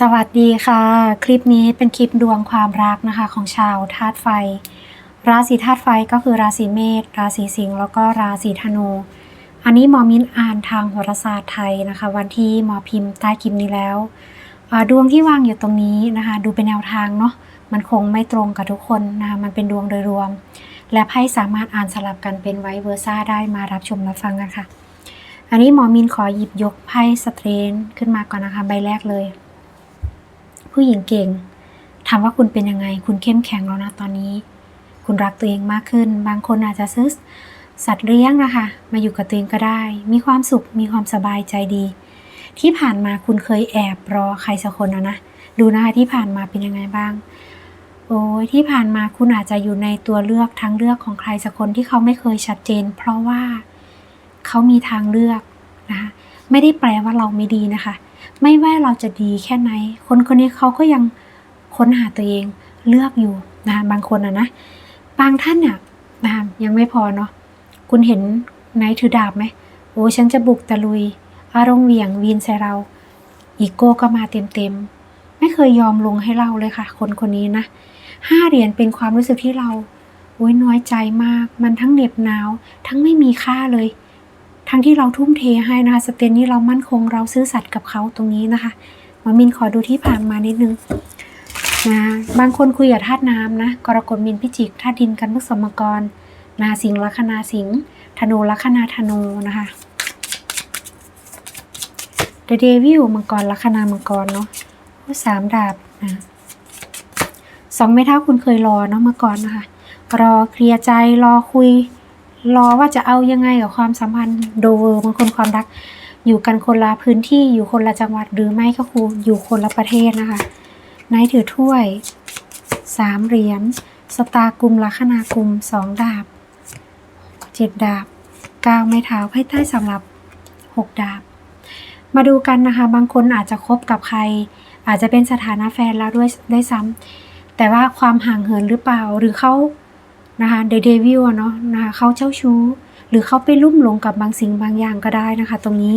สวัสดีค่ะ คลิปนี้เป็นคลิปดวงความรักนะคะของชาวธาตุไฟ ราศีธาตุไฟก็คือราศีเมษราศีสิงห์แล้วก็ราศีธนู อันนี้หมอมิ้นอ่านทางโหราศาสตร์ไทยนะคะ วันที่หมอพิมพ์ใต้คลิปนี้แล้วดวงที่วางอยู่ตรงนี้นะคะ ดูเป็นแนวทางเนาะมันคงไม่ตรงกับทุกคนนะคะมันเป็นดวงโดยรวม และไพ่สามารถอ่านสลับกันเป็นไวเวอร์ซ่าได้มารับชมรับฟังกันค่ะ อันนี้หมอมินขอหยิบยกไพ่สเตรนขึ้นมาก่อนนะคะ ใบแรกเลย ผู้หญิงเก่ง ถามว่าคุณเป็นยังไง คุณเข้มแข็งแล้วนะตอนนี้ คุณรักตัวเองมากขึ้น บางคนอาจจะซื้อสัตว์เลี้ยงนะคะ มาอยู่กับตัวเองก็ได้ มีความสุข มีความสบายใจดี ที่ผ่านมาคุณเคยแอบรอใครสักคนนะนะ ดูนะคะที่ผ่านมาเป็นยังไงบ้าง โอ้ยที่ผ่านมาคุณอาจจะอยู่ในตัวเลือกทางเลือกของใครสักคนที่เขาไม่เคยชัดเจน เพราะว่าเขามีทางเลือกนะคะ ไม่ได้แปลว่าเราไม่ดีนะคะ ไม่ว่าเราจะดีแค่ไหน คนคนนี้เขาก็ยังค้นหาตัวเองเลือกอยู่นะคะบางคนอะนะบางท่านเนี่ยนะคะยังไม่พอเนาะคุณเห็นไนท์ถือดาบไหมโอ้ฉันจะบุกตะลุย อารมณ์เหวี่ยงวีนใส่เรา อีโก้ก็มาเต็มๆ ไม่เคยยอมลงให้เราเลยค่ะ คนคนนี้นะห้าเหรียญเป็นความรู้สึกที่เราโอ้ยน้อยใจมาก มันทั้งเหน็บหนาว ทั้งไม่มีค่าเลย ทั้งที่เราทุ่มเทให้นะคะสเตนนี่เรามั่นคงเราซื่อสัตย์กับเขาตรงนี้นะคะหมอมินขอดูที่ผ่านมานิดนึงนะบางคนคุยกับธาตุน้ำนะกรกฎมินพิจิกธาตุดินกันพฤกษมกรนาสิงลัคนาสิงธนูลัคนาธนูนะคะเดเดวิลมังกรลัคนามังกรเนาะโอ้สามดาบนะสองไม้เท้าคุณเคยรอเนาะมื่อก่อนนะคะ รอเคลียร์ใจรอคุย รอว่าจะเอายังไงกับความสัมพันธ์โดเวอร์บางคนความรัก อยู่กันคนละพื้นที่อยู่คนละจังหวัดหรือไม่ก็คืออยู่คนละประเทศนะคะนายถือถ้วยสามเหรียญสตาร์กุมลัคนากลุ่มสองดาบเจ็ดดาบก้าไม้เท้าไพ่ใต้สำหรับหกดาบ มาดูกันนะคะ บางคนอาจจะคบกับใคร อาจจะเป็นสถานะแฟนแล้วด้วยได้ซ้ำแต่ว่าความห่างเหินหรือเปล่าหรือเขา นะคะเดเดวิลเนาะนะคะเขาเจ้าชู้ หรือเขาไปลุ่มหลงกับบางสิ่งบางอย่างก็ได้นะคะ ตรงนี้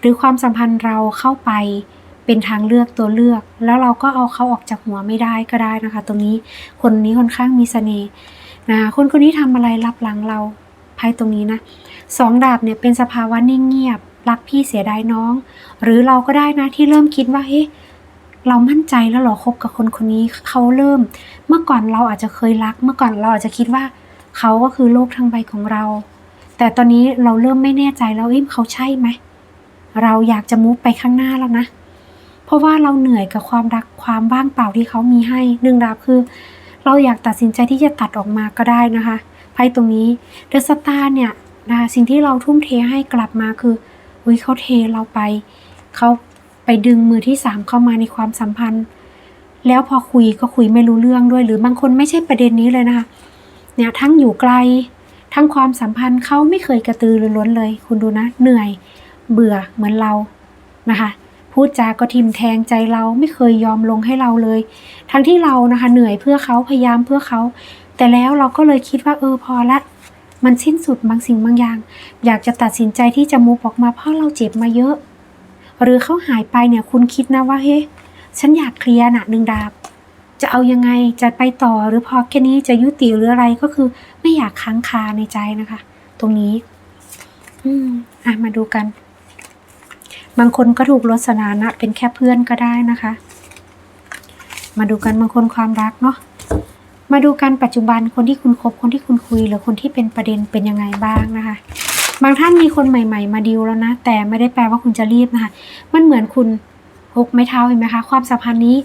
หรือความสัมพันธ์เราเข้าไปเป็นทางเลือกตัวเลือก แล้วเราก็เอาเขาออกจากหัวไม่ได้ก็ได้นะคะ ตรงนี้คนนี้ค่อนข้างมีเสน่ห์นะคะคนคนนี้ทำอะไรรับหลังเราไพ่ตรงนี้นะสองดาบเนี่ยเป็นสภาวะนิ่งเงียบรักพี่เสียดายน้อง หรือเราก็ได้นะที่เริ่มคิดว่าเฮ้ เรามั่นใจแล้วเหรอคบกับคนคนนี้เขาเริ่ม เมื่อก่อนเราอาจจะเคยรัก เมื่อก่อนเราอาจจะคิดว่า เขาก็คือโลกทั้งใบของเรา แต่ตอนนี้เราเริ่มไม่แน่ใจแล้วเอ้ยเขาใช่ไหมเราอยากจะมุฟไปข้างหน้าแล้วนะ เพราะว่าเราเหนื่อยกับความรักความว่างเปล่าที่เขามีให้หนึ่งดาบคือ เราอยากตัดสินใจที่จะตัดออกมาก็ได้นะคะไพ่ตรงนี้เดอะสตาร์เนี่ยนะสิ่งที่เราทุ่มเทให้กลับมาคืออุ้ยเขาเทเราไปเขา ไปดึงมือที่สามเข้ามาในความสัมพันธ์ แล้วพอคุยก็คุยไม่รู้เรื่องด้วย หรือบางคนไม่ใช่ประเด็นนี้เลยนะคะเนี่ยทั้งอยู่ไกล ทั้งความสัมพันธ์เขาไม่เคยกระตือรือร้นเลย คุณดูนะ เหนื่อยเบื่อเหมือนเรานะคะพูดจาก็ทิมแทงใจเราไม่เคยยอมลงให้เราเลย ทั้งที่เรานะคะเหนื่อยเพื่อเขาพยายามเพื่อเขา แต่แล้วเราก็เลยคิดว่าเออพอละมันสิ้นสุดบางสิ่งบางอย่าง อยากจะตัดสินใจที่จะมูฟออกมาเพราะเราเจ็บมาเยอะ หรือเขาหายไปเนี่ยคุณคิดนะว่าเฮ้ฉันอยากเคลียร์นะหนึ่งดาบ จะเอายังไงจะไปต่อหรือพอแค่นี้จะยุติหรืออะไรก็คือไม่อยากค้างคาในใจนะคะ ตรงนี้ อืมอะมาดูกัน บางคนก็ถูกลดสถานะ เป็นแค่เพื่อนก็ได้นะคะ มาดูกันบางคนความรักเนาะมาดูกันปัจจุบันคนที่คุณคบคนที่คุณคุย หรือคนที่เป็นประเด็นเป็นยังไงบ้างนะคะ บางท่านมีคนใหม่ ๆ มาดิวแล้วนะ แต่ไม่ได้แปลว่าคุณจะรีบนะคะ มันเหมือนคุณหกไม้เท้าเห็นไหมคะ ความสัมพันธ์นี้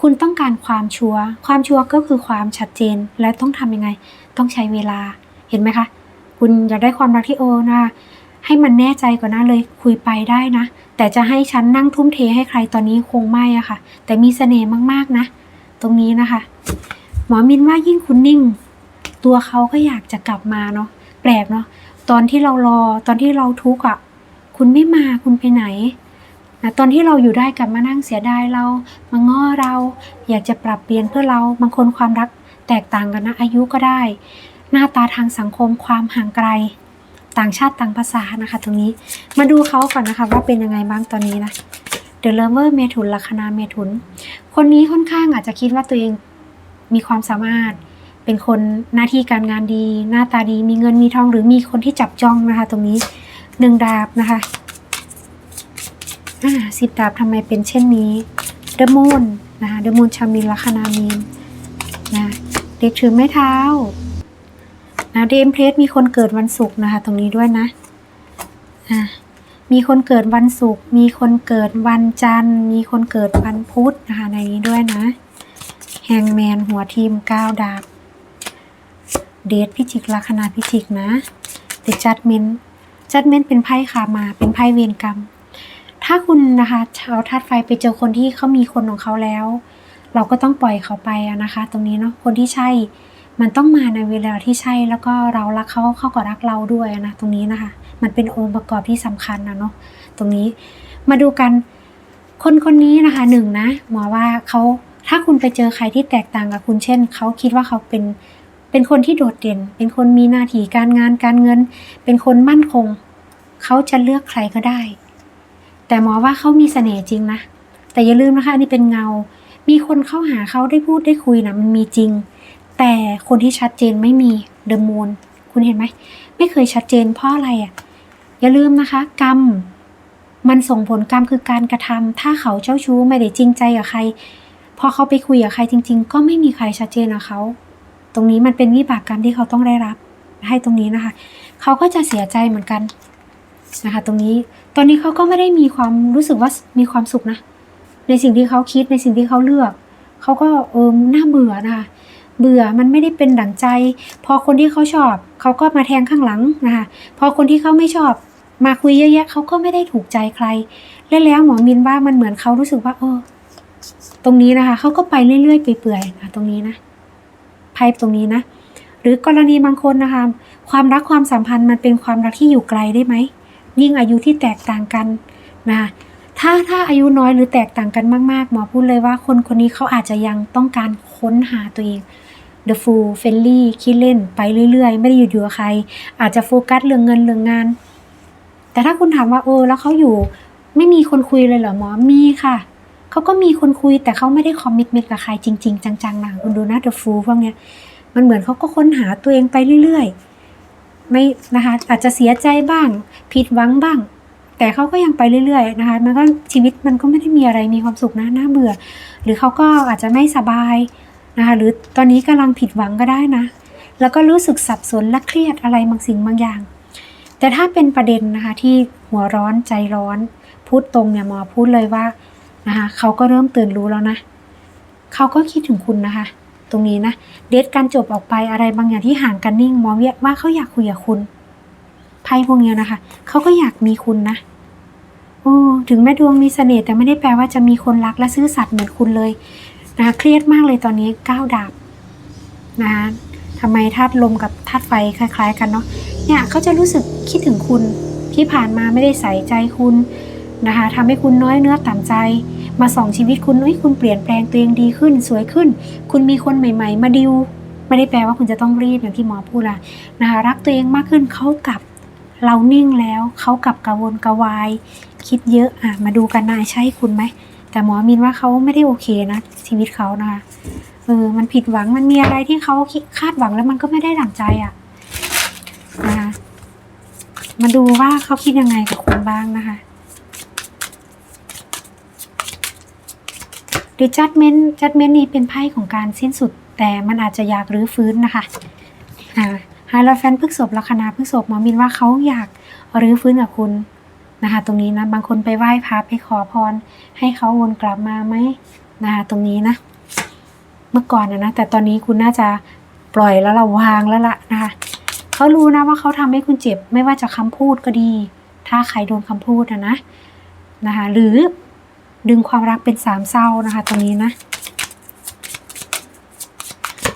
คุณต้องการความชัวร์ ความชัวร์ก็คือความชัดเจน และต้องทำยังไง ต้องใช้เวลา เห็นไหมคะ คุณอยากได้ความรักที่โอนะให้มันแน่ใจก่อนนะเลยคุยไปได้นะ แต่จะให้ฉันนั่งทุ่มเทให้ใครตอนนี้คงไม่อะค่ะ แต่มีเสน่ห์มากๆนะ ตรงนี้นะคะ หมอมินว่ายิ่งคุณนิ่ง ตัวเขาก็อยากจะกลับมาเนาะแปลกเนาะ ตอนที่เรารอตอนที่เราทุกข์อะคุณไม่มาคุณไปไหนนะตอนที่เราอยู่ได้กลับมานั่งเสียดายเรา มาง้อเรา อยากจะปรับเปลี่ยนเพื่อเราบางคนความรักแตกต่างกันนะอายุก็ได้ หน้าตาทางสังคมความห่างไกล ต่างชาติต่างภาษานะคะ ตรงนี้มาดูเขาก่อนนะคะว่าเป็นยังไงบ้างตอนนี้นะเด The Lover เมถุนลัคนาเมถุน คนนี้ค่อนข้างอาจจะคิดว่าตัวเองมีความสามารถ เป็นคนหน้าที่การงานดี หน้าตาดีมีเงินมีทองหรือมีคนที่จับจ้องนะคะ ตรงนี้หนึ่งดาบนะคะอ่าสิบดาบทำไมเป็นเช่นนี้ The Moon นะคะ The Moon ชามินลัคนามีนนะเด็กถือไม้เท้านะเดมเพลสมีคนเกิดวันศุกร์นะคะ ตรงนี้ด้วยนะอ่ามีคนเกิดวันศุกร์ มีคนเกิดวันจันทร์ มีคนเกิดวันพุธนะคะในนี้ด้วยนะ แฮงแมนหัวทีมเก้าดาบ เดทพิจิกลัคนาพิจิกนะเดจัดเมนจัดเมนเป็นไพ่ขามา เป็นไพ่เวรกรรม ถ้าคุณนะคะชาวธาตุไฟไปเจอคนที่เขามีคนของเขาแล้ว เราก็ต้องปล่อยเขาไปนะคะ ตรงนี้เนาะคนที่ใช่มันต้องมาในเวลาที่ใช่แล้วก็เรารักเขาเขาก็รักเราด้วยนะตรงนี้นะคะ มันเป็นองค์ประกอบที่สำคัญนะเนาะตรงนี้มาดูกันคนคนนี้นะคะหนึ่งนะหมอว่าเขาถ้าคุณไปเจอใครที่แตกต่างกับคุณเช่นเขาคิดว่าเขาเป็น เป็นคนที่โดดเด่น เป็นคนมีหน้าที่การงานการเงิน เป็นคนมั่นคง เขาจะเลือกใครก็ได้ แต่หมอว่าเขามีเสน่ห์จริงนะ แต่อย่าลืมนะคะ อันนี่เป็นเงา มีคนเข้าหาเขาได้พูดได้คุยนะมันมีจริง แต่คนที่ชัดเจนไม่มีเดอะมูนคุณเห็นไหม ไม่เคยชัดเจนเพราะอะไรอะ่ะ อย่าลืมนะคะ กรรม มันส่งผลกรรมคือการกระทำถ้าเขาเจ้าชู้ไม่ได้จริงใจกับใคร พอเขาไปคุยกับใครจริง ๆ ก็ไม่มีใครชัดเจนกับเขา ตรงนี้มันเป็นวิบากกรรมที่เขาต้องได้รับให้ตรงนี้นะคะ เขาก็จะเสียใจเหมือนกันนะคะ ตรงนี้ตอนนี้เขาก็ไม่ได้มีความรู้สึกว่ามีความสุขนะ ในสิ่งที่เขาคิดในสิ่งที่เขาเลือก เขาก็เออน่าเบื่อนะคะเบื่อมันไม่ได้เป็นดั่งใจ พอคนที่เขาชอบ เขาก็มาแทงข้างหลังนะคะ พอคนที่เขาไม่ชอบ มาคุยเยอะแยะเขาก็ไม่ได้ถูกใจใคร และแล้วหมอมินว่ามันเหมือนเขารู้สึกว่าเออตรงนี้นะคะเขาก็ไปเรื่อยๆไปเปื่อยๆนะตรงนี้นะ ไพ่ตรงนี้นะ หรือกรณีบางคนนะคะ ความรักความสัมพันธ์มันเป็นความรักที่อยู่ไกลได้ไหม ยิ่งอายุที่แตกต่างกันนะถ้าถ้าอายุน้อยหรือแตกต่างกันมาก ๆ หมอพูดเลยว่าคนคนนี้เขาอาจจะยังต้องการค้นหาตัวเอง The Fool f r i e n d l y คิดเล่นไปเรื่อย ๆ ไม่ได้หยุดอยู่กับใคร อาจจะโฟกัสเรื่องเงินเรื่องงาน แต่ถ้าคุณถามว่าเออแล้วเขาอยู่ ไม่มีคนคุยเลยเหรอหมอมีค่ะ เขาก็มีคนคุยแต่เขาไม่ได้คอมมิตเมนต์กับใครจริง ๆ จังๆนะคุณดูนะ The Fool พวกเนี้ยมันเหมือนเขาก็ค้นหาตัวเองไปเรื่อยๆไม่นะคะอาจจะเสียใจบ้าง ผิดหวังบ้าง แต่เขาก็ยังไปเรื่อยๆนะคะมันก็ชีวิตมันก็ไม่ได้มีอะไรมีความสุขนะน่าเบื่อ หรือเขาก็อาจจะไม่สบายนะคะหรือตอนนี้กำลังผิดหวังก็ได้นะ แล้วก็รู้สึกสับสนและเครียดอะไรบางสิ่งบางอย่าง แต่ถ้าเป็นประเด็นนะคะที่หัวร้อนใจร้อน พูดตรงเนี่ยหมอพูดเลยว่า นะคะเขาก็เริ่มตื่นรู้แล้วนะเขาก็คิดถึงคุณนะคะ ตรงนี้นะเดทการจบออกไปอะไรบางอย่างที่ห่างกันนิ่งมอเรียว่าเขาอยากคุยกับคุณไพ่พวกเนี้ยนะคะเขาก็อยากมีคุณนะโอ้ถึงแม่ดวงมีเสน่ห์แต่ไม่ได้แปลว่าจะมีคนรักและซื่อสัตย์เหมือนคุณเลยนะคะเครียดมากเลยตอนนี้ก้าวดาบนะคะทำไมธาตุลมกับธาตุไฟคล้าย ๆ กันเนาะเนี่ยเขาจะรู้สึกคิดถึงคุณที่ผ่านมาไม่ได้ใส่ใจคุณนะคะทำให้คุณน้อยเนื้อต่ำใจ มาส่องชีวิตคุณเอ้ยคุณเปลี่ยนแปลงตัวเองดีขึ้น สวยขึ้น คุณมีคนใหม่ ๆ มาดิวไม่ได้แปลว่าคุณจะต้องรีบอย่างที่หมอพูดละนะคะรักตัวเองมากขึ้นเขากลับเรานิ่งแล้วเขากลับกระวนกระวาย คิดเยอะอะมาดูกันนายใช่คุณไหมแต่หมอมินว่าเขาไม่ได้โอเคนะชีวิตเขานะคะเออมันผิดหวังมันมีอะไรที่เขาคิดคาดหวังแล้วมันก็ไม่ได้ดั่งใจอะนะคะมาดูว่าเขาคิดยังไงกับคุณบ้างนะคะ หรือ judgment judgment นี้เป็นไพ่ของการสิ้นสุด แต่มันอาจจะอยากรื้อฟื้นนะคะอ่าฮาราแฟนพฤกษบลัคนาพฤกษบหมอมินว่าเขาอยากรื้อฟื้นกับคุณนะคะ ตรงนี้นะบางคนไปไหว้พระไปขอพร ให้เขาวนกลับมาไหมนะคะตรงนี้นะ เมื่อก่อนนะนะแต่ตอนนี้คุณน่าจะปล่อยแล้วเราวางแล้วล่ะนะคะเขารู้นะว่าเขาทำให้คุณเจ็บ ไม่ว่าจะคำพูดก็ดี ถ้าใครโดนคำพูดนะนะนะคะหรือ ดึงความรักเป็นสามเศร้านะคะ ตรงนี้นะ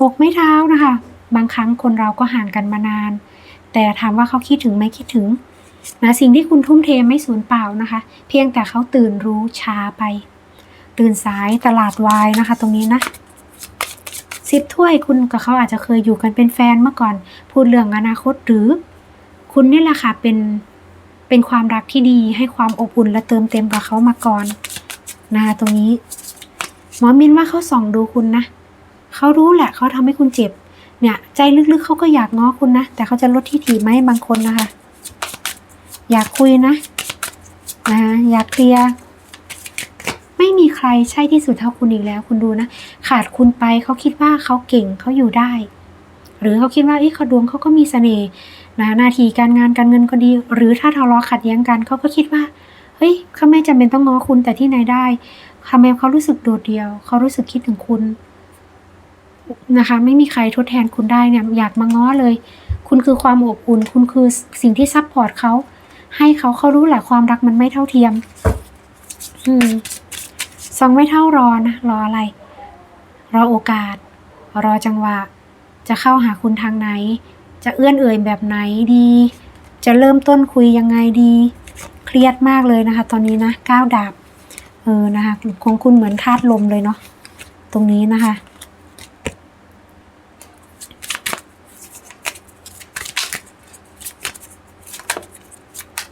หกไม้เท้านะคะ บางครั้งคนเราก็ห่างกันมานาน แต่ถามว่าเขาคิดถึงไหมคิดถึงนะสิ่งที่คุณทุ่มเทไม่สูญเปล่านะคะ เพียงแต่เขาตื่นรู้ช้าไป ตื่นสายตลาดวายนะคะ ตรงนี้นะสิบถ้วยคุณกับเขาอาจจะเคยอยู่กันเป็นแฟนเมื่อก่อน พูดเรื่องอนาคตหรือ คุณนี่แหละค่ะเป็นเป็นความรักที่ดีให้ความอบอุ่นและเติมเต็มกับเขามาก่อน นะคะตรงนี้ หมอมินว่าเขาส่องดูคุณนะเขารู้แหละเขาทำให้คุณเจ็บ เนี่ย ใจลึกๆเขาก็อยากง้อคุณนะ แต่เขาจะลดที่ถี่ไหมบางคนนะคะ อยากคุยนะนะอยากเคลียร์ไม่มีใครใช่ที่สุดเท่าคุณอีกแล้ว คุณดูนะ ขาดคุณไปเขาคิดว่าเขาเก่งเขาอยู่ได้ หรือเขาคิดว่าเอ้เขาดวงเขาก็มีเสน่ห์นะหน้าที่การงานการเงินก็ดี หรือถ้าทะเลาะขัดแย้งกันเขาก็คิดว่า เฮ้ยเขาไม่จำเป็นต้องง้อคุณแต่ที่ไหนได้ทำไมเขารู้สึกโดดเดี่ยว เขารู้สึกคิดถึงคุณนะคะ ไม่มีใครทดแทนคุณได้เนี่ยอยากมาง้อเลย คุณคือความอบอุ่น คุณคือสิ่งที่ซัพพอร์ตเขา ให้เขาเขารู้แหละความรักมันไม่เท่าเทียม อืมสองไม่เท่ารอนะ รออะไร รอโอกาส รอจังหวะ จะเข้าหาคุณทางไหน จะเอื้อนเอ่ยแบบไหนดี จะเริ่มต้นคุยยังไงดี เครียดมากเลยนะคะ ตอนนี้นะก้าวดาบเออนะคะของคุณเหมือนธาตุลมเลยเนาะตรงนี้นะคะ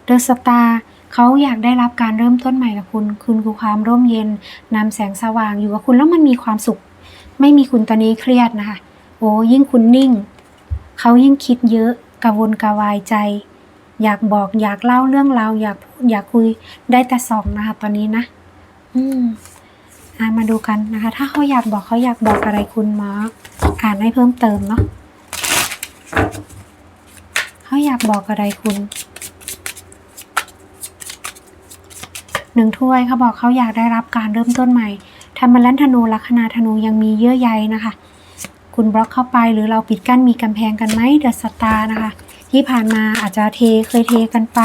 เดอะสตาร์เขาอยากได้รับการเริ่มต้นใหม่กับคุณ คุณคือความร่มเย็นนำแสงสว่างอยู่กับคุณแล้วมันมีความสุข ไม่มีคุณตอนนี้เครียดนะคะ โอ้ยิ่งคุณนิ่ง เขายิ่งคิดเยอะกระวนกระวายใจ อยากบอก อยากเล่าเรื่องราวอยากพูดอยากคุยได้แต่สองนะคะ ตอนนี้นะ อืมอ่ามาดูกันนะคะ ถ้าเขาอยากบอกเขาอยากบอกอะไรคุณหมออ่านให้เพิ่มเติมเนาะเขาอยากบอกอะไรคุณหนึ่งถ้วยเขาบอกเขาอยากได้รับการเริ่มต้นใหม่ธรรมลันธนูลัคนาธนูยังมีเยื่อใยนะคะ คุณบล็อกเข้าไปหรือเราปิดกั้นมีกำแพงกันไหมเดอะสตาร์นะคะ ที่ผ่านมาอาจจะเทเคยเทกันไป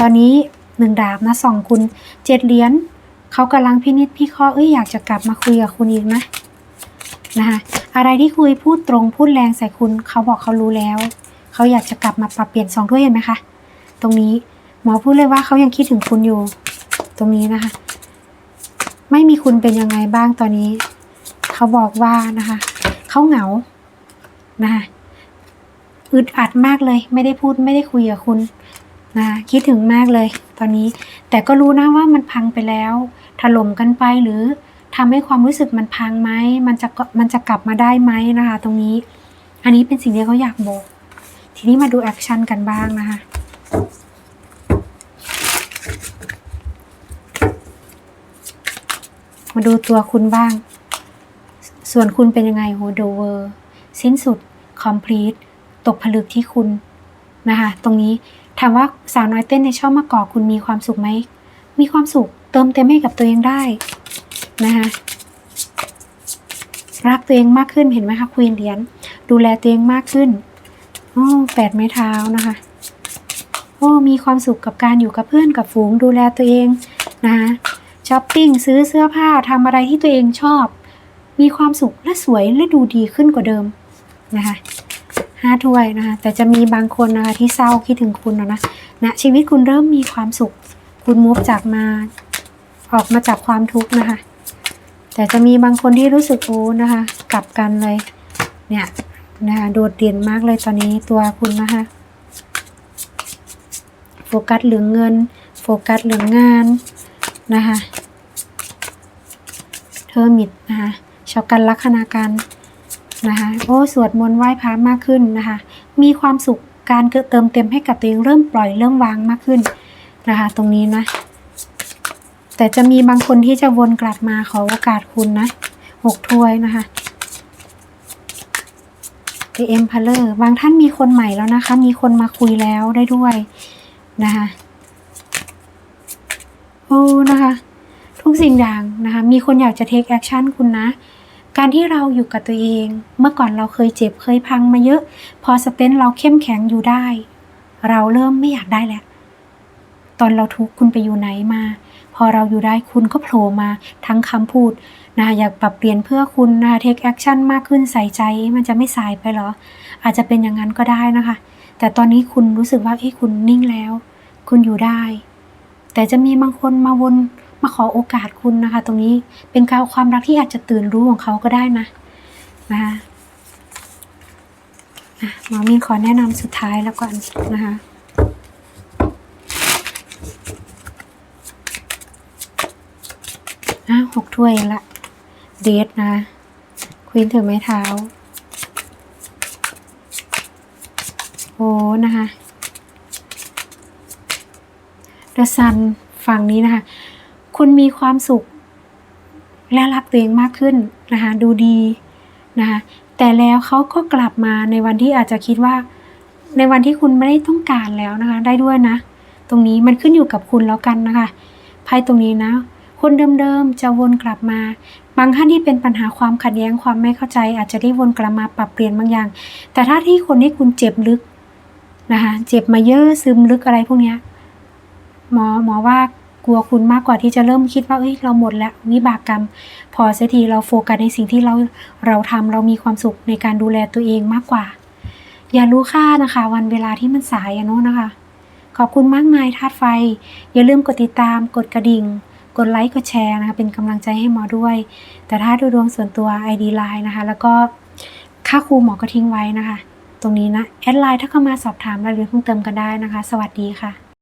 ตอนนี้หนึ่งดาบนะสองคุณเจ็ดเหรียญเขากำลังพินิจพิเคราะห์เอ้ยอยากจะกลับมาคุยกับคุณอีกนะนะคะอะไรที่คุยพูดตรงพูดแรงใส่คุณเขาบอกเขารู้แล้ว เขาอยากจะกลับมาปรับเปลี่ยนสองถ้วยเห็นไหมคะ ตรงนี้หมอพูดเลยว่าเขายังคิดถึงคุณอยู่ ตรงนี้นะคะ ไม่มีคุณเป็นยังไงบ้างตอนนี้ เขาบอกว่านะคะ เขาเหงานะคะ อึดอัดมากเลย ไม่ได้พูดไม่ได้คุยกับคุณนะคิดถึงมากเลย ตอนนี้ แต่ก็รู้นะว่ามันพังไปแล้ว ถล่มกันไปหรือทำให้ความรู้สึกมันพังไหมมันจะมันจะกลับมาได้ไหมนะคะ ตรงนี้ อันนี้เป็นสิ่งที่เขาอยากบอก ทีนี้มาดูแอคชั่นกันบ้างนะคะมาดูตัวคุณบ้าง ส่วนคุณเป็นยังไงโหโดเวอร์ สิ้นสุด complete ตกผลึกที่คุณนะคะ ตรงนี้ถามว่าสาวน้อยเต้นในช่องมะกอกคุณมีความสุขไหม มีความสุขเติมเต็มให้กับตัวเองได้นะคะรักตัวเองมากขึ้นเห็นไหมคะควีนเหรียญดูแลตัวเองมากขึ้นโอ้แปดไม้เท้านะคะโอ้มีความสุขกับการอยู่กับเพื่อนกับฝูงดูแลตัวเองนะคะช้อปปิ้งซื้อเสื้อผ้าทำอะไรที่ตัวเองชอบ มีความสุขและสวยและดูดีขึ้นกว่าเดิมนะคะ ห้าถ้วยนะคะ แต่จะมีบางคนนะคะที่เศร้าคิดถึงคุณนะนะนะชีวิตคุณเริ่มมีความสุข คุณมูฟจากมาออกมาจากความทุกข์นะคะ แต่จะมีบางคนที่รู้สึกโอ้นะคะ กลับกันเลย เนี่ยนะคะโดดเด่นมากเลยตอนนี้ตัวคุณนะคะโฟกัสเหลืองเงิน โฟกัสเหลืองงานนะคะเทอร์มิดนะคะชอบกันลัคนาการ นะคะโอ้สวดมนต์ไหว้พระมากขึ้นนะคะ มีความสุขการเติมเต็มให้กับตัวเองเริ่มปล่อยเริ่มวางมากขึ้นนะคะ ตรงนี้นะ แต่จะมีบางคนที่จะวนกลับมาขอโอกาสคุณนะหกถ้วยนะคะ The Emperor บางท่านมีคนใหม่แล้วนะคะ มีคนมาคุยแล้วได้ด้วยนะคะโอ้นะคะ ทุกสิ่งอย่างนะคะ มีคนอยากจะ take action คุณนะ การที่เราอยู่กับตัวเอง เมื่อก่อนเราเคยเจ็บเคยพังมาเยอะ พอสเตนเราเข้มแข็งอยู่ได้ เราเริ่มไม่อยากได้แล้ว ตอนเราทุกข์คุณไปอยู่ไหนมา พอเราอยู่ได้คุณก็โผล่มาทั้งคำพูดนะอยากปรับเปลี่ยนเพื่อคุณนะ take action มากขึ้นใส่ใจมันจะไม่สายไปหรอ อาจจะเป็นอย่างนั้นก็ได้นะคะ แต่ตอนนี้คุณรู้สึกว่าเอ้คุณนิ่งแล้ว คุณอยู่ได้ แต่จะมีบางคนมาวน มาขอโอกาสคุณนะคะ ตรงนี้เป็นการความรักที่อาจจะตื่นรู้ของเขาก็ได้นะนะคะหมอมีนขอแนะนำสุดท้ายแล้วก่อนนะคะหกถ้วยละเดทนะควีนถือไม้เท้าโอ้นะคะเดอะซันฝั่งนี้นะคะ คุณมีความสุข และรักตัวเองมากขึ้นนะคะดูดีนะคะแต่แล้วเขาก็กลับมาในวันที่อาจจะคิดว่า ในวันที่คุณไม่ได้ต้องการแล้วนะคะ ได้ด้วยนะ ตรงนี้มันขึ้นอยู่กับคุณแล้วกันนะคะไพ่ตรงนี้นะคนเดิมๆจะวนกลับมา บางท่านที่เป็นปัญหาความขัดแย้งความไม่เข้าใจ อาจจะได้วนกลับมาปรับเปลี่ยนบางอย่าง แต่ถ้าที่คนที่คุณเจ็บลึกนะคะ เจ็บมาเยอะซึมลึกอะไรพวกนี้หมอหมอว่า กลัวคุณมากกว่าที่จะเริ่มคิดว่าเอ้ยเราหมดแล้ววิบากกรรม พอเสียทีเราโฟกัสในสิ่งที่เราเราทำเรามีความสุขในการดูแลตัวเองมากกว่า อย่ารู้ค่านะคะ วันเวลาที่มันสายอะเนาะนะคะ ขอบคุณมากมายธาตุไฟ อย่าลืมกดติดตามกดกระดิ่ง กดไลค์กดแชร์นะคะเป็นกำลังใจให้หมอด้วย แต่ถ้าดูดวงส่วนตัว ID Line นะคะ แล้วก็ค่าครูหมอก็ทิ้งไว้นะคะ ตรงนี้นะแอดไลน์ถ้าเข้ามาสอบถามรายละเอียดเพิ่มเติมกันได้นะคะ สวัสดีค่ะ